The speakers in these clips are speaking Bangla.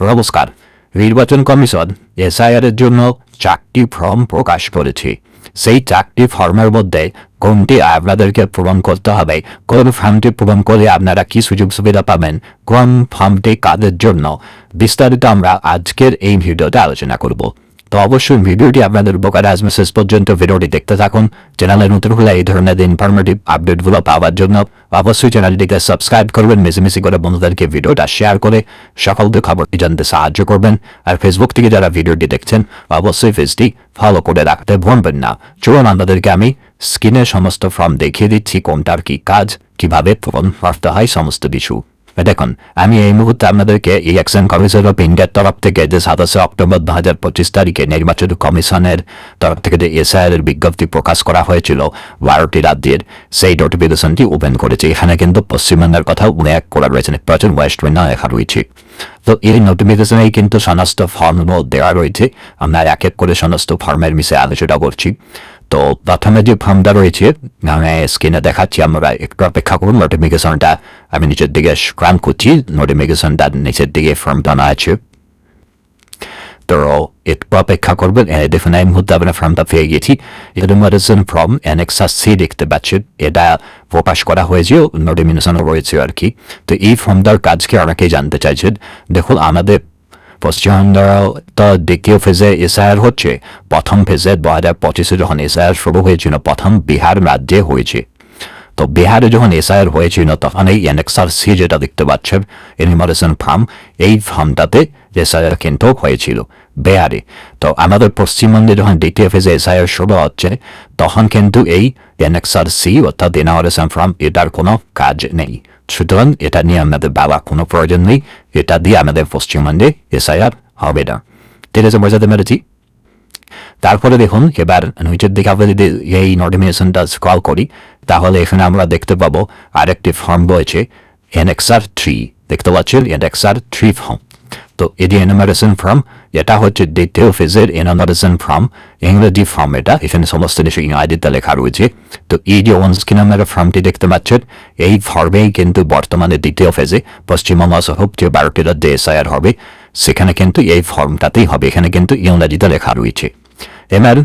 নমস্কার। নির্বাচন কমিশন, এসআইআর এর জন্য চারটি ফর্ম প্রকাশ করেছে। সেই চারটি ফর্মের মধ্যে কোনটি আপনাদেরকে পূরণ করতে হবে, কোন ফর্মটি পূরণ করে আপনারা কি সুযোগ সুবিধা পাবেন, কোন ফর্মটি কাদের জন্য, বিস্তারিত আমরা আজকের এই ভিডিওতে আলোচনা করব। তো অবশ্যই ভিডিওটি আপনাদের উপকারে আসবে। শেষ পর্যন্ত ভিডিওটি দেখতে থাকুন। চ্যানেলে নতুন হলে এই ধরনের ইনফরমেটিভ আপডেটগুলো পাওয়ার জন্য অবশ্যই চ্যানেলটিকে সাবস্ক্রাইব করবেন মিশিমিশি করে বন্ধুদেরকে ভিডিওটা শেয়ার করে সকলকে খবরটি জানতে সাহায্য করবেন। আর ফেসবুক থেকে যারা ভিডিওটি দেখছেন, অবশ্যই পেজটি ফলো করে রাখতে ভুলবেন না। চলুন, আপনাদেরকে আমি স্ক্রিনে সমস্ত ফর্ম দেখিয়ে দিচ্ছি, কোনটার কি কাজ, কীভাবে পূরণ করতে হয়, সমস্ত কিছু। দেখুন, আমি এই মুহূর্তে আপনাদেরকে ইলেকশন কমিশন অফ ইন্ডিয়ার তরফ থেকে যে সাতাশে অক্টোবর দু হাজার পঁচিশ তারিখে নির্বাচন কমিশনের তরফ থেকে যে এসআইআর এর বিজ্ঞপ্তি প্রকাশ করা হয়েছিল বারোটি রাজ্যের সেই নোটিফিকেশনটি ওপেন করেছে। এখানে কিন্তু পশ্চিমবঙ্গের কথাও উল্লেখ করা রয়েছে। প্রচুর ওয়েস্ট বেঙ্গল লেখা রয়েছে। তো এই নোটিফিকেশনেই কিন্তু সমস্ত ফর্মগুলো দেওয়া রয়েছে। আমরা এক এক করে সমস্ত ফর্মের মিশে আলোচনা করছি। তো প্রথমে যে ফর্মটা রয়েছে স্ক্রিনে দেখাচ্ছি, আমরা একটু অপেক্ষা করুন নোটিফিকেশনটা আমি নিচের দিকে স্ক্রান করছি নোটিফিকেশনটা নিচের দিকে ফর্মটা না আছে। তো একটু অপেক্ষা করবেন দেখুন, এই মুহূর্তে আপনার ফর্মটা পেয়ে গেছি। মেডিসিন ফর্ম এনএক্সাস সি দেখতে পাচ্ছেন, এটা প্রকাশ করা হয়েছে নোটিফিকেশনও রয়েছে আর কি। তো এই ফর্মটার কাজকে অনেকেই জানতে চাইছেন? দেখুন, আমাদের পশ্চিমবঙ্গ তো দ্বিতীয় ফেজে এসআইআর হচ্ছে প্রথম ফেজে দু হাজার পঁচিশে যখন এসআইআর শুরু হয়েছিল প্রথম বিহার রাজ্যে হয়েছে তো বিহারে যখন এসআইআর হয়েছিল তখন এই এনএক্সার সি যেটা দেখতে পাচ্ছেন এনিমারেশন ফার্ম এই ফার্মটাতে এসআইআর কিন্তু হয়েছিল বিহারে তো আমাদের পশ্চিমবঙ্গে যখন দ্বিতীয় ফেজে এসআইআর শুরু হচ্ছে তখন কিন্তু এই এনএক্সার সি অর্থাৎ এনারেশন ফার্ম এটার কোনো কাজ নেই সুতরাং এটা নিয়ে আমাদের বাবা কোনো প্রয়োজন নেই। এটা দিয়ে আমাদের পশ্চিমবঙ্গে এসআইআর হবে না। ঠিক আছে বোঝাতে পেরেছি তারপরে দেখুন, এবার নিচের দিকে আমরা যদি এই নোটিফিকেশনটা স্ক্রল করি, তাহলে এখানে আমরা দেখতে পাবো আরেকটি ফর্ম রয়েছে এনএক্সআর থ্রি দেখতে পাচ্ছেন এনএক্সআর থ্রি ফর্ম তো এটি এনামারেশন ফর্ম এটা হচ্ছে দ্বিতীয় ফেজের এনামারেশন ফর্ম ইংরেজি ফর্ম এটা, এখানে সমস্ত কিছু ইংরাজিতে লেখা রয়েছে। তো এই যে ওয়ান স্ক্রিন আমরা ফর্মটি দেখতে পাচ্ছেন, এই ফর্মেই কিন্তু বর্তমানে দ্বিতীয় ফেজে পশ্চিমবঙ্গ সহ যে বারোটি রাজ্যে এসআইআর হবে, সেখানে কিন্তু এই ফর্মটাতেই হবে, এখানে কিন্তু ইংরাজিতে লেখা রয়েছে। এবার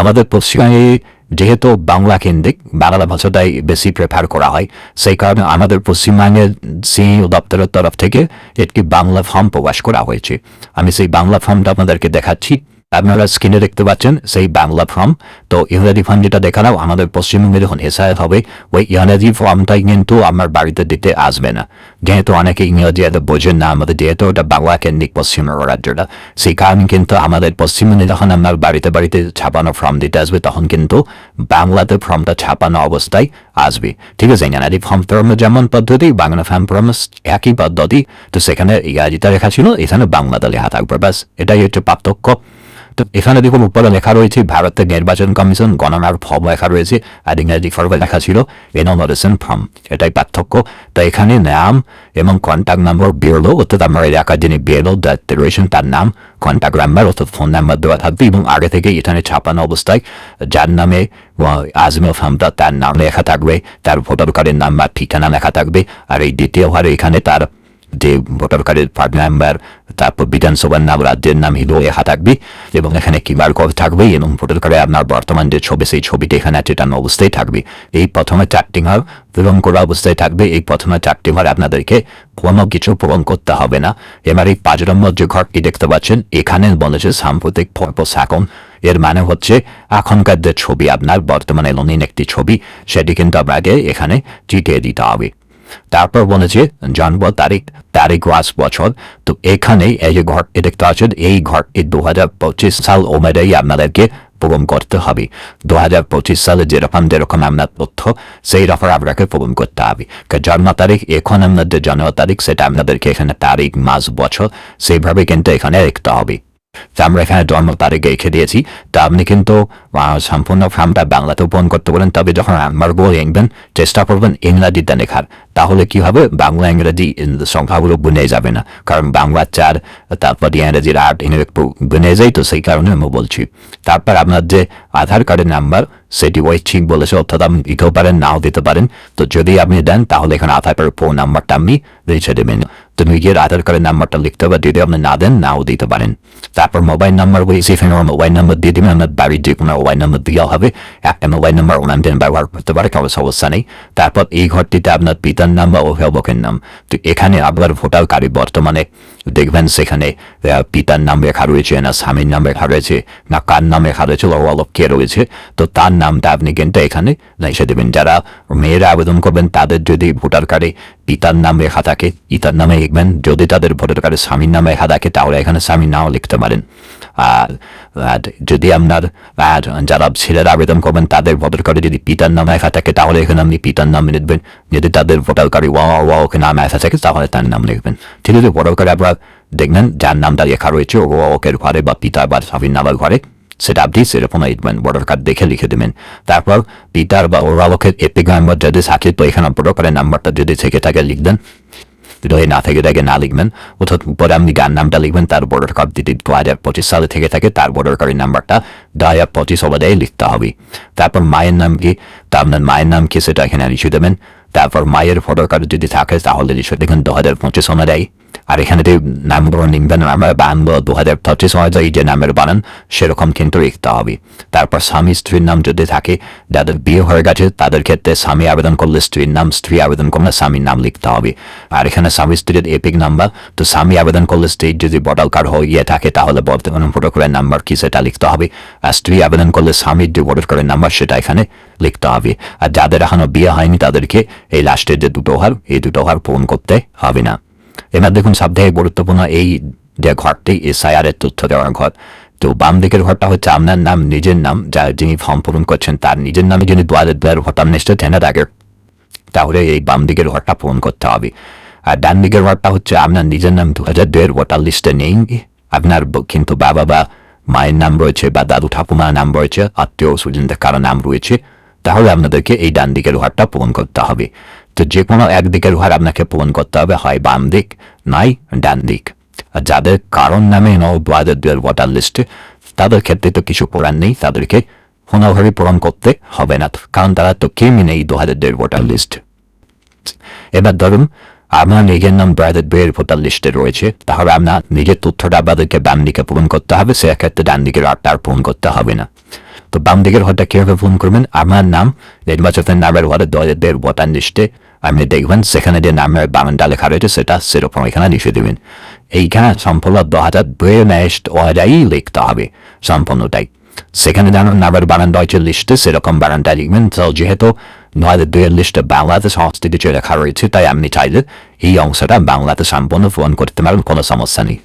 আমাদের পশ্চিমবঙ্গে যেহেতু বাংলা কেন্দ্রিক, বাংলা ভাষাটাই বেশি প্রেফার করা হয়, সেই কারণে আমাদের পশ্চিমবঙ্গের সিইও দপ্তরের তরফ থেকে একটি বাংলা ফর্ম প্রকাশ করা হয়েছে। আমি সেই বাংলা ফর্মটা আপনাদেরকে দেখাচ্ছি। আপনারা স্ক্রিনে দেখতে পাচ্ছেন সেই বাংলা ফর্ম। তো ইংরেজি ফর্ম যেটা দেখালাম আমাদের পশ্চিমবঙ্গে যখন এসআইএফ হবে, ওই ইংরেজি ফর্মটাই কিন্তু আমার বাড়িতে দিতে আসবে না। যেহেতু অনেকে ইংরেজি এত বোঝেন না আমাদের, যেহেতু ওটা বাংলা কেন্দ্রিক পশ্চিমবঙ্গ রাজ্যটা, সেই কারণে কিন্তু আমাদের পশ্চিমবঙ্গে যখন আপনার বাড়িতে বাড়িতে ছাপানো ফর্ম দিতে আসবে, তখন কিন্তু বাংলাতে ফর্মটা ছাপানো অবস্থায় আসবে। ঠিক আছে, ইংরাজি ফর্ম ফর্ম যেমন পদ্ধতি, বাংলা ফর্ম ফর্ম একই পদ্ধতি, তো সেখানে ইংরাজিতে লেখা ছিল, এখানে বাংলাতে লেখা থাকবে, ব্যাস। এটাই হচ্ছে পার্থক্য। তো এখানে দেখুন উপরে লেখা রয়েছে ভারতের নির্বাচন কমিশন গণনার ফর্ম লেখা রয়েছে। আর ইংরাজি ফর্মে লেখা ছিল এনোমারেশন ফর্ম এটাই পার্থক্য। তো এখানে নাম এবং কন্ট্যাক্ট নাম্বার বেরোলো অর্থাৎ আমার এলাকার যিনি বেরোলো দায়িত্বে রয়েছেন তার নাম কন্ট্যাক্ট নাম্বার অর্থাৎ ফোন নাম্বার দেওয়া থাকবে এবং আগে থেকে এখানে ছাপানো অবস্থায় যার নামে আজমের ফর্মটা তার নাম লেখা থাকবে, তার ভোটার কার্ডের নাম্বার ঠিকানা লেখা থাকবে, আর এই দ্বিতীয়বারে এখানে তার যে ভোটার কার্ডের পার্ট নাম্বার তারপর বিধানসভার নাম, রাজ্যের নাম হিলো লেখা থাকবে এবং এখানে কিউআর কোড থাকবে এবং ভোটার কার্ডে আপনার বর্তমান যে ছবি, সেই ছবিটি এখানে চেটানো অবস্থায় থাকবে। এই প্রথমে চারটি ঘর পূরণ করা অবস্থায় থাকবে। এই প্রথমে চারটি ঘর আপনাদেরকে কোনো কিছু পূরণ করতে হবে না। এবার এই পাঁচ নম্বর যে ঘরটি দেখতে পাচ্ছেন, এখানে বলেছে সাম্প্রতিক পর্পস এখন এর মানে হচ্ছে এখনকার যে ছবি, আপনার বর্তমানে রঙিন একটি ছবি, সেটি কিন্তু আপনাকে এখানে চিটিয়ে দিতে হবে। তারপর বলেছে জন্ম তারিখ তারিখ মাস বছর। তো এখানে এই যে ঘরটি দেখতে পাচ্ছেন এই ঘরটি দু হাজার পঁচিশ সাল অনুযায়ী আপনাদেরকে পূরণ করতে হবে। দু হাজার পঁচিশ সালে যেরকম যেরকম আপনার তথ্য, সেই রকম আপনাকে পূরণ করতে হবে। জন্ম তারিখ, এখন আপনার যে জন্ম তারিখ, সেটা আপনাদেরকে এখানে তারিখ, মাস, বছর, সেইভাবে কিন্তু এখানে লিখতে হবে। আমরা এখানে জন্ম তারিখ রেখে দিয়েছি। তা আপনি কিন্তু সম্পূর্ণ ফর্মটা বাংলাতে পূরণ করতে বলেন। তবে যখন আমার বই লিখবেন চেষ্টা করবেন ইংরাজিতে লেখার। তাহলে কি হবে? বাংলা ইংরেজি সংখ্যাগুলো গুনে যাবে না। কারণ বাংলা চার, তারপর ইংরেজির আট ইংরেজি গুনে যায় তো সেই কারণে আমি বলছি। তারপর আপনার যে আধার কার্ডের নাম্বার সেটি ওই ঠিক বলেছে, অর্থাৎ আপনি দিতেও পারেন, নাও দিতে পারেন। তো যদি আপনি দেন, তাহলে এখানে আধার কার্ডের ফোন নাম্বারটা আপনি লিখে দেবেন তো নিজের আধার কার্ডের নাম্বারটা লিখতে হবে, যদি আপনি না দেন, নাও দিতে পারেন। তারপর মোবাইল নাম্বার ওই সেখানে মোবাইল নাম্বার দিয়ে দেবেন, আপনার বাড়ির যে কোনো মোবাইল নাম্বার দেওয়া হবে। একটা মোবাইল নাম্বার ওনার দিন ব্যবহার করতে পারে, কোনো সমস্যা নেই। তারপর এই ঘরটিতে আপনার পিতার নাম বা অভিভাবকের নাম। তো এখানে আপনার ভোটার কার্ডে বর্তমানে, দেখবেন সেখানে পিতার নাম লেখা রয়েছে, না স্বামীর নাম লেখা রয়েছে, না কার নাম লেখা রয়েছে, বা অলপ কে রয়েছে। তো তার নামটা আপনি কিন্তু এখানে লিখে দেবেন। যারা মেয়েরা আবেদন করবেন, তাদের যদি ভোটার কার্ডে পিতার নাম লেখা থাকে পিতার নামে লিখবেন, যদি তাদের ভোটার কার্ডে স্বামীর নামে লেখা থাকে, তাহলে এখানে স্বামীর নামও লিখতে পারেন। আর যদি আপনার, আর যারা ছেলেরা আবেদন করবেন, তাদের ভোটার কার্ডে যদি পিতার নাম লেখা থাকে, তাহলে এখানে আপনি পিতার নাম লিখবেন। যদি তাদের ভোটার কার্ডে ওয়া ওয়া ওকে নাম লেখা থাকে, তাহলে তার নাম লিখবেন। ঠিক আছে, ভোটার কার্ডে আপনার দেখবেন, যার নামটা লেখা রয়েছে, ও ওকের ঘরে বা পিতা বা স্বামীর নামের ঘরে সেটা আপনি সেরকম লিখবেন ভোটার কার্ড দেখে লিখে দেবেন। তারপর পিতার বা অভিভাবকের এপিক নাম্বার যদি থাকে তো এখানে ভোটার নাম্বারটা যদি থেকে থাকে লিখবেন। যদি না থেকে থাকে, না লিখবেন। অর্থাৎ উপরে আপনি গান নামটা লিখবেন, তার ভোটার কার্ড যদি দু হাজার পঁচিশ সালে থেকে থাকে, তার ভোটার কার্ডের নাম্বারটা দু হাজার পঁচিশ অনুযায়ী লিখতে হবে। তারপর মায়ের নাম কি? তা আপনার মায়ের নাম কি সেটা এখানে লিখে দেবেন। তারপর মায়ের ভোটার কার্ড যদি থাকে, তাহলে লিখে দেখুন দু হাজার পঁচিশ অনুযায়ী আর এখানে যে নামগুলো লিখবেন বানাবো দু হাজার পঁচিশ অনুযায়ী যে নামের বানান, সেরকম কিন্তু লিখতে হবে। তারপর স্বামী স্ত্রীর নাম যদি থাকে, যাদের বিয়ে হয়ে গেছে, তাদের ক্ষেত্রে স্বামী আবেদন করলে স্ত্রীর নাম, স্ত্রী আবেদন করলে স্বামীর নাম লিখতে হবে। আর এখানে স্বামী স্ত্রীর এপিক নাম্বার, তো স্বামী আবেদন করলে স্ত্রীর যদি ভোটার কার্ড হয়ে থাকে, তাহলে বর্তমানে ভোটার কার্ডের নাম্বার কি সেটা লিখতে হবে। আর স্ত্রী আবেদন করলে স্বামীর যে ভোটার কার্ডের নাম্বার, সেটা এখানে লিখতে হবে। আর যাদের এখনও বিয়ে হয়নি, তাদেরকে এই লাস্টের যে দুটো হার এই দুটো হার পূরণ করতে হবে না। এবার দেখুন সবথেকে গুরুত্বপূর্ণ এই যে ঘরটি এসআইআর এর তথ্য দেওয়ার ঘর। তো বাম দিকের ঘরটা হচ্ছে আপনার নাম, নিজের নাম, যা যিনি ফর্ম পূরণ করছেন তার নিজের নামে যিনি দু হাজার দু হাজার ভোটার থাকে তাহলে এই বাম দিকের ঘরটা পূরণ করতে হবে। আর ডান দিকের ঘরটা হচ্ছে আপনার নিজের নাম দু হাজার দুয়ের ভোটার লিস্টে নেই। আপনার কিন্তু বাবা বা মায়ের নাম রয়েছে বা দাদু ঠাকুমার নাম রয়েছে, আত্মীয় স্বজনদের কারও নাম রয়েছে। তাহলে আপনাদেরকে এই ডান দিকের ঘরটা পূরণ করতে হবে। তো যে কোনো একদিকের ঘর আপনাকে পূরণ করতে হবে। হয় বাম দিক, নাই ডান দিক। আর যাদের কারণ নামে ন দু হাজার দুয়ের ভোটার লিস্টে তাদের ক্ষেত্রে তো কিছু করার নেই। তাদেরকে কোনোভাবে পূরণ করতে হবে না। কারণ তারা তো কেমনি নেই দু হাজার দুয়ের ভোটার লিস্ট এবার ধরুন আমার নিজের নাম ব্রাদার বের ভোটার লিস্টে রয়েছে। তাহলে আপনার নিজের তথ্যটা আপনাদেরকে বাম দিকে পূরণ করতে হবে। সেক্ষেত্রে ডান দিকের আটটা আর পূরণ করতে হবে না। তো বাম দিকের ঘরটা কীভাবে পূরণ করবেন? আমার নাম নির্বাচনের নামের ঘরে দলের বের ভোটার লিস্টে আপনি দেখবেন, সেখানে যে নামের বামনটা লেখা রয়েছে, সেটা সেরকম এখানে লিখে দেবেন। এইখানে সম্পূর্ণ দু হাজার লিখতে হবে, সম্পূর্ণটাই। সেখানে যেন নামের বানান রয়েছে লিস্টে সেরকম বানানটা লিখবেন। তো যেহেতু নয় দুয়ের লিস্টে বাংলাতে সংস্কৃতি যে লেখা রয়েছে, তাই আপনি চাইলে এই অংশটা বাংলাতে সম্পূর্ণ পূরণ করতে পারেন, কোনো সমস্যা নেই।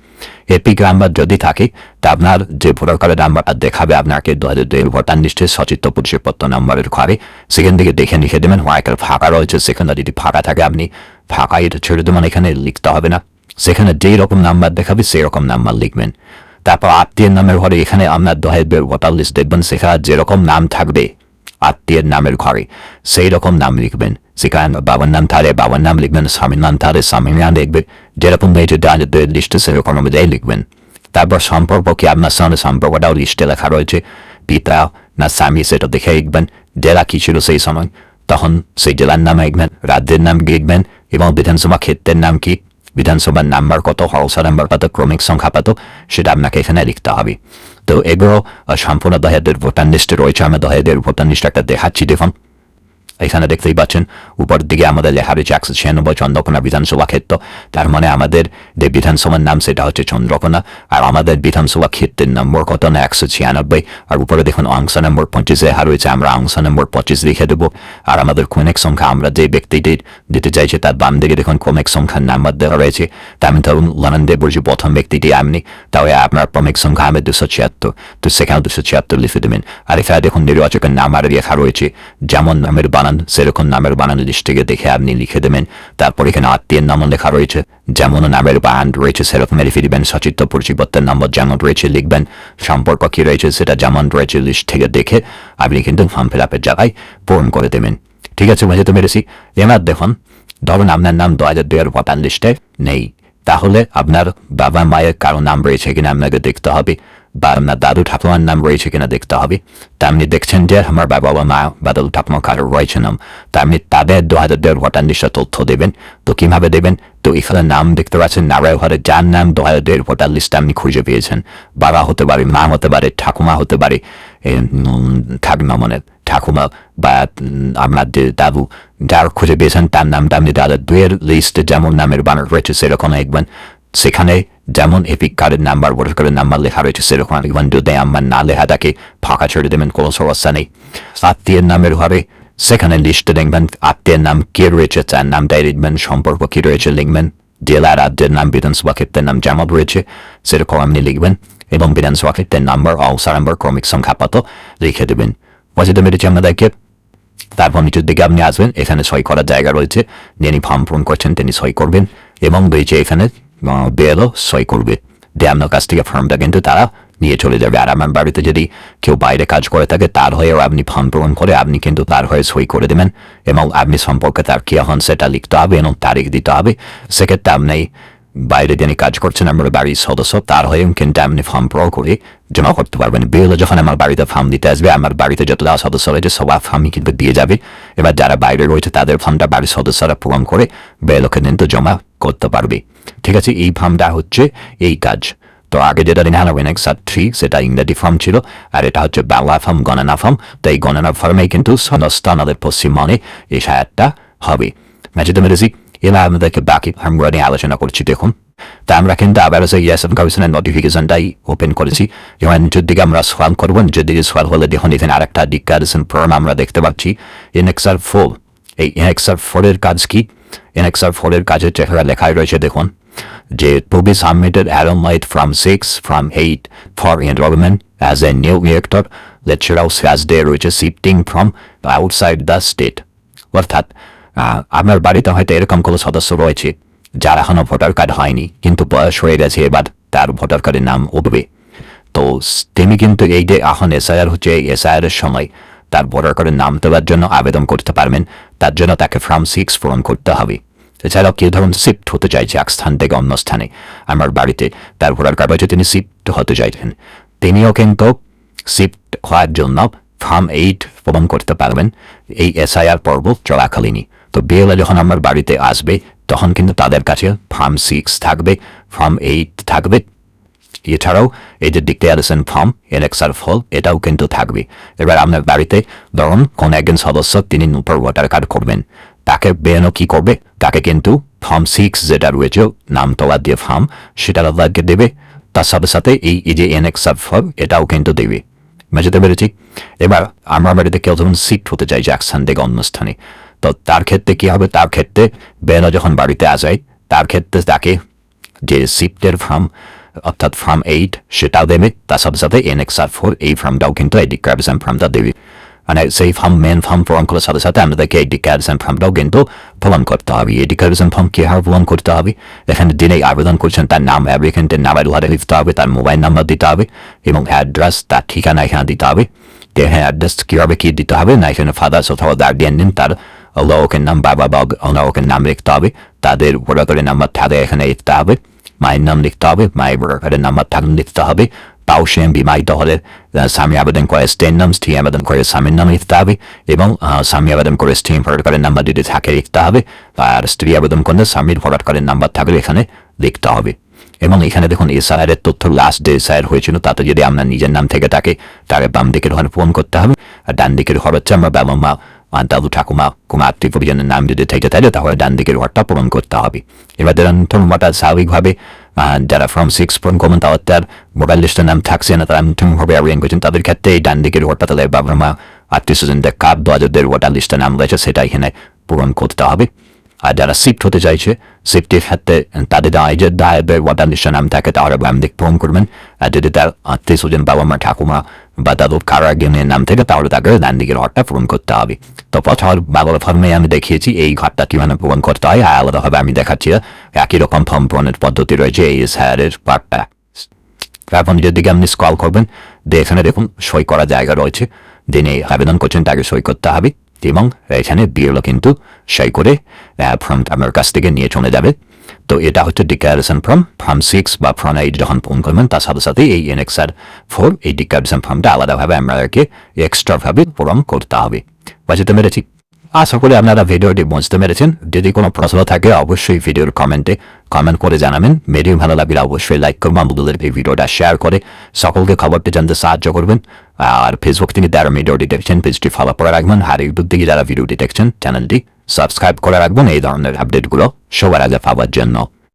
এপিক নাম্বার যদি থাকে, তা আপনার যে ভোটার কার্ডের নাম্বারটা দেখাবে আপনাকে দু হাজার দুয়ের ভোটার লিস্টে সচিত্র পরিচয়পত্র নাম্বারের ঘরে সেখান থেকে দেখে লিখে দেবেন হোয়াইকার ফাঁকা রয়েছে, সেখানে যদি ফাঁকা থাকে আপনি ফাঁকা এটা ছেড়ে দেবেন, এখানে লিখতে হবে না। সেখানে যেই রকম নাম্বার দেখাবে, সেই রকম নাম্বার লিখবেন। তারপর আত্মীয়ের নামের ঘরে এখানে আপনার দু হাজার ভোটার লিস্ট দেখবেন, সেখানে যেরকম নাম থাকবে আত্মীয়ের নামের ঘরে। সেই রকম নাম লিখবেন। সেখানে বাবার নাম থাকলে বাবার নাম লিখবেন, স্বামীর নাম থাকলে স্বামীর নাম লিখবেন। যেরকম ডানের লিস্টে, সেরকম অনুযায়ী লিখবেন। তারপর সম্পর্ক কি? আপনার সঙ্গে সম্পর্কটাও লিস্টে লেখা রয়েছে। পিতা না স্বামী সেটা দেখে লিখবেন। জেলা কি ছিল সেই সময়? তখন সেই জেলার নাম লিখবেন, রাজ্যের নাম লিখবেন এবং বিধানসভা ক্ষেত্রের নাম কি? বিধানসভার নাম্বার কত হলসা নাম্বার কত, ক্রমিক সংখ্যা কত? সেটা আপনাকে এখানে লিখতে হবে। তো এগুলো সম্পূর্ণ দহেদের ভোটার লিস্টে রয়েছে। আমি দহেদের ভোটার লিস্ট দেখাচ্ছি দেখুন। এখানে দেখতেই পাচ্ছেন উপর দিকে আমাদের লেখা রয়েছে একশো ছিয়ানব্বই চন্দ্রকোনা বিধানসভা ক্ষেত্র। তার মানে আমাদের যে বিধানসভার নাম, সেটা হচ্ছে চন্দ্রকোনা। আর আমাদের বিধানসভা ক্ষেত্রের নম্বর কত না? একশো ছিয়ানব্বই। আর উপরে দেখুন, অংশ নম্বর পঁচিশে লেখা রয়েছে, আমরা অংশ নম্বর পঁচিশ লিখে দেবো। আর আমাদের কোনেক সংখ্যা, আমরা যে ব্যক্তিটির দিতে চাইছি, তার বাম দিকে দেখুন কোমেক সংখ্যার নাম্বার দেওয়া রয়েছে। তা আমি ধরুন লনন্দে বলছি, প্রথম ব্যক্তিটি আপনি। তাহলে আপনার ক্রমিক সংখ্যা, আমি দুশো ছিয়াত্তর। তো সেখানে দুশো ছিয়াত্তর লিখে দেবেন। আর এখানে দেখুন, নির্বাচকের নাম আর লেখা রয়েছে, যেমন নামের বানান সেরকম নামের বানান লিস্ট দেখে আপনি লিখে দেবেন। তারপর এখানে আত্মীয়ের নামও লেখা রয়েছে। যেমন নামের বানান রয়েছে, সেরকম লিখে দিবেন সচিত্র পরিচয়পত্রের নম্বর যেমন রয়েছে, লিখবেন। সম্পর্ক কি রয়েছে, সেটা যেমন রয়েছে লিস্ট থেকে দেখে আপনি কিন্তু ফর্ম ফিল আপের জায়গায় পূরণ করে দেবেন। ঠিক আছে বুঝতে পেরেছি। এবার দেখুন, ধরুন আপনার নাম দু হাজার দুইয়ের ভোটার লিস্টে নেই। তাহলে আপনার বাবা, মায়ের কারও নাম রয়েছে কিনা আপনাকে দেখতে হবে। বা দাদু ঠাকুমার নাম রয়েছে কিনা দেখতে হবে। তা আপনি দেখছেন যে আমার বাবা মা বা দাদু ঠাকুমা কারও রয়েছে নাম। তা আপনি তাদের দু হাজার দেড় ভোটার লিস্টের তথ্য দেবেন। তো কীভাবে দেবেন? তো এখানে নাম দেখতে পাচ্ছেন নারায় ঘরে যার নাম দু হাজার দেড় ভোটার লিস্টে আপনি খুঁজে পেয়েছেন। বাবা হতে পারে, মা হতে পারে, ঠাকুমা হতে পারে ঠাকুমা মানে ঠাকুমা বা আপনার যে দাদু যার খুঁজে পেয়েছেন, তার নামটা আপনি দাদা দুয়ের লিস্টে যেমন নামের বানার রয়েছে সেরকম দেখবেন সেখানে যেমন এপিক কার্ডের নাম্বার ভোটার কার্ডের নাম্বার লেখা রয়েছে, সেরকম দেখবেন যদি আমার না লেখা থাকে ফাঁকা ছেড়ে দেবেন, কোনো সমস্যা নেই। আত্মীয়ের নামের ঘরে সেখানে লিস্টে দেখবেন, আত্মীয়ের নাম কে রয়েছে তার নামটাই লিখবেন, সম্পর্ক কি রয়েছে লিখবেন জেলা রাজ্যের নাম, বিধানসভা ক্ষেত্রের নাম যেমন রয়েছে, সেরকম আপনি লিখবেন, এবং বিধানসভা ক্ষেত্রের নাম্বার অবসর নাম্বার ক্রমিক সংখ্যা কত, লিখে দেবেন। বুঝতে পেরেছি আপনাদেরকে তারপর নিচের দিকে আপনি আসবেন, এখানে সই করার জায়গা রয়েছে, যিনি ফর্ম পূরণ করছেন, তিনি সই করবেন, এবং রয়েছে এখানে বেলও সই করবে দিয়ে আপনার কাছ থেকে ফর্মটা কিন্তু তারা নিয়ে চলে যাবে আর আমার বাড়িতে যদি কেউ বাইরে কাজ করে থাকে তার হয়েও আপনি ফর্ম পূরণ করে আপনি কিন্তু তার হয়ে সই করে দেবেন এবং আপনি সম্পর্কে তার কি হন সেটা লিখতে হবে এবং তারিখ দিতে হবে সেক্ষেত্রে আপনি বাইরে যিনি কাজ করছেন আমার বাড়ির সদস্য তার হয়ে কিন্তু আপনি ফর্ম পূরণ করে জমা করতে পারবেন। বিএলও যখন আমার বাড়িতে ফর্ম দিতে আসবে আমার বাড়িতে যতটা সদস্য রয়েছে সবার ফর্মই কিন্তু দিয়ে যাবে। এবার যারা বাইরে রয়েছে তাদের ফর্মটা বাড়ির সদস্যরা পূরণ করে বিএলওকে কিন্তু জমা করতে পারবে। ঠিক আছে এই ফর্মটা হচ্ছে এই কাজ। তো আগে যেটা দিন হ্যালো এক্সার থ্রি সেটা ইংরেজি ফর্ম ছিল আর এটা হচ্ছে বাংলা ফর্ম গণনা ফর্ম তো এই গণনা ফর্মে কিন্তু সমস্ত আমাদের পশ্চিমবঙ্গে এই সায়ারটা হবে। ম্যাজিতে মেরেছি এবার আমাদেরকে বাকি ফর্মগুলো নিয়ে আলোচনা করছি দেখুন তা আমরা কিন্তু আবার সেই ইয়াস কমিশনের নোটিফিকেশনটাই ওপেন করেছি এবং দিকে আমরা সোয়াল করব নিচের দিকে সোয়াল হলে দেখুন এখানে আরেকটা ডিক্লারেশন ফর্ম আমরা দেখতে পাচ্ছি এনএক্সআর ফোর এই এনএক্সআর ফোরের কাজ কি এনএক্সআর ফোরের কাজের চেহারা লেখাই রয়েছে দেখুন যে be submitted alumni from 6 from 8 for enrollment as a new reactor lecturer as they which is shifting from outside the state অর্থাৎ আপনার বাড়িতে হয়তো এরকম কোনো সদস্য রয়েছে যার এখনও ভোটার কার্ড হয়নি, কিন্তু বয়স হয়ে গেছে, এবার তার ভোটার কার্ডের নাম উঠবে। তো তিনি কিন্তু এই যে এখন এসআইআর হচ্ছে এসআইআর এর সময় তার ভোটার কার্ডের নাম দেওয়ার জন্য আবেদন করতে পারবেন, তার জন্য তাকে ফর্ম সিক্স পূরণ করতে হবে। এছাড়াও কেউ ধরুন শিফট হতে চাইছে এক স্থান থেকে অন্য স্থানে? আমার বাড়িতে তার ভোটার কার্ড হয়েছে, তিনি শিফট হতে চাইছেন। তিনিও কিন্তু শিফট হওয়ার জন্য ফর্ম এইট পূরণ করতে পারবেন। এই এসআইআর পর্ব চলাকালীনই। তো বিএলএ যখন আমার বাড়িতে আসবে, তখন কিন্তু তাদের কাছে ফর্ম সিক্স থাকবে ফর্ম এইট থাকবে। এছাড়াও এই যে ডিক্লেয়ারেশন ফর্ম এলেক্সার ফল এটাও কিন্তু থাকবে। এবার আপনার বাড়িতে ধরুন কোন একজন সদস্য, তিনি নতুন ভোটার কার্ড করবেন। তাকে বেরোনো কি করবে? তাকে কিন্তু ফর্ম সিক্স যেটা রয়েছে, নাম তোলা দিয়ে ফর্ম সেটা আপনাকে দেবে। তার সাথে সাথে এই যে এনএক্সার ফর্ম এটাও কিন্তু দেবে। বুঝতে পেরেছি? এবার আমার বাড়িতে কেউ যখন শিফট হতে চাইছে এক স্থান থেকে অন্য স্থানে তো তার ক্ষেত্রে কি হবে? তার ক্ষেত্রে বেরোনো যখন বাড়িতে আসে, তার ক্ষেত্রে তাকে যে শিফটের ফর্ম, অর্থাৎ ফর্ম এইট, সেটাও দেবে। তার সাথে সাথে এনএক্সআর ফোর, এই ফর্মটাও কিন্তু এই ডিক্লারেশন ফর্মটা দেবে। মানে সেই ফর্ম, মেন ফর্ম পূরণ করার সাথে সাথে আমাদেরকে এই ডিক্লারেশন ফর্মটাও কিন্তু পূরণ করতে হবে। এই ডিক্লারেশন ফর্ম কীভাবে পূরণ করতে হবে? এখানে যিনি আবেদন করছেন, তার নাম অ্যাপ্লিকেন্টের নামের উহারে লিখতে হবে, তার মোবাইল নাম্বার দিতে হবে এবং অ্যাড্রেস, তার ঠিকানা এখানে দিতে হবে। হ্যাঁ অ্যাড্রেস কীভাবে কী দিতে হবে? না এখানে ফাদার্স অথবা গার্ডিয়ান নেন, তার লোকের নাম বাবা বা লোকের নাম লিখতে হবে তাদের ভোটার কার্ডের নাম্বার থাকে এখানে লিখতে হবে মায়ের নাম লিখতে হবে মায়ের ভোটার কার্ডের নাম্বার থাকলে লিখতে হবে সে বিবাহিত হলে স্বামী আবেদন করে স্ত্রীর নাম স্ত্রী আবেদন করে স্বামীর নাম লিখতে হবে এবং স্বামী আবেদন করে স্ত্রী কার্ডের নাম্বার যদি থাকে লিখতে হবে আর স্ত্রী আবেদন করলে স্বামীর ভোটার কার্ডের নাম্বার থাকলে এখানে লিখতে হবে এবং এখানে দেখুন এসআইআর এর তথ্য লাস্ট ডে এসআইআর হয়েছিল তাতে যদি আপনার নিজের নাম থেকে থাকে তাহলে বাম দিকের ঘরে ফোন করতে হবে আর ডান দিকের ঘর হচ্ছে আমার বাবা মা দাদু ঠাকুমা কোনো আত্মীয় পরিজনের নাম যদি থেকে থাকে তাহলে ডান দিকের ঘরটা পূরণ করতে হবে। এবার দেন ঠুমবাটা স্বাভাবিকভাবে যারা ফর্ম সিক্স পূরণ করবেন তাদের তার মোবাইল লিস্টের নাম থাকছে না, তারা ঠুমভাবে আবেদন করছেন তাদের ক্ষেত্রে এই ডান দিকের ঘরটা তাদের বাবা মা আত্মীয় স্বজনদের কাপ দু হাজারদের ভোটার লিস্টের নাম রয়েছে সেটা এখানে পূরণ করতে হবে। আর যারা শিফট হতে চাইছে শিফটের ক্ষেত্রে তাদের যে দায়ের লিস্টের নাম থাকে তাহলে বাম দিক পূরণ করবেন। আর যদি তার আত্মীয় স্বজন বাবা মা ঠাকুমা বা দাদু কারও একজনের নাম থেকে তাহলে তাকে ডান দিকের ঘরটা পূরণ করতে হবে। তো প্রথম বাংলা ফর্মে আমি দেখিয়েছি, এই ঘরটা কীভাবে পূরণ করতে হয়, আর আলাদাভাবে আমি দেখাচ্ছি, একই রকম ফর্ম পূরণের পদ্ধতি রয়েছে, এই স্যারের পার্টটা। তারপর নিজের দিকে আপনি স্কল করবেন, দিয়ে এখানে দেখুন, সই করা জায়গা রয়েছে। দিনে আবেদন করছেন, তাকে সই করতে হবে। এবং এখানে বিয়ের কিন্তু সেই করে ফর্মটা আমার কাছ থেকে নিয়ে চলে যাবে। তো এটা হচ্ছে ডিক্লারেশন ফর্ম ফর্ম সিক্স বা ফর্ম এইট যখন ফোন করবেন, তার সাথে সাথে এই এনএক্সআর ফোর এই ডিক্লারেশন ফর্মটা আলাদাভাবে আপনাদেরকে এক্সট্রাভাবে পূরণ করতে হবে। বুঝতে পেরেছি আশা করি আপনারা ভিডিওটি বুঝতে পেরেছেন। যদি কোনো প্রশ্ন থাকে, অবশ্যই ভিডিওর কমেন্টে কমেন্ট করে জানাবেন। ভিডিও ভালো লাগলে অবশ্যই লাইক করবেন বন্ধুদের এই ভিডিওটা শেয়ার করে সকলকে খবরটি জানতে সাহায্য করবেন। আর ফেসবুক থেকে যারা ভিডিওটি দেখছেন পেজটি ফলো করে রাখবেন। আর ইউটিউব থেকে যারা ভিডিওটি দেখছেন চ্যানেলটি সাবস্ক্রাইব করে রাখবেন। এই ধরনের আপডেটগুলো সবার আগে পাওয়ার জন্য।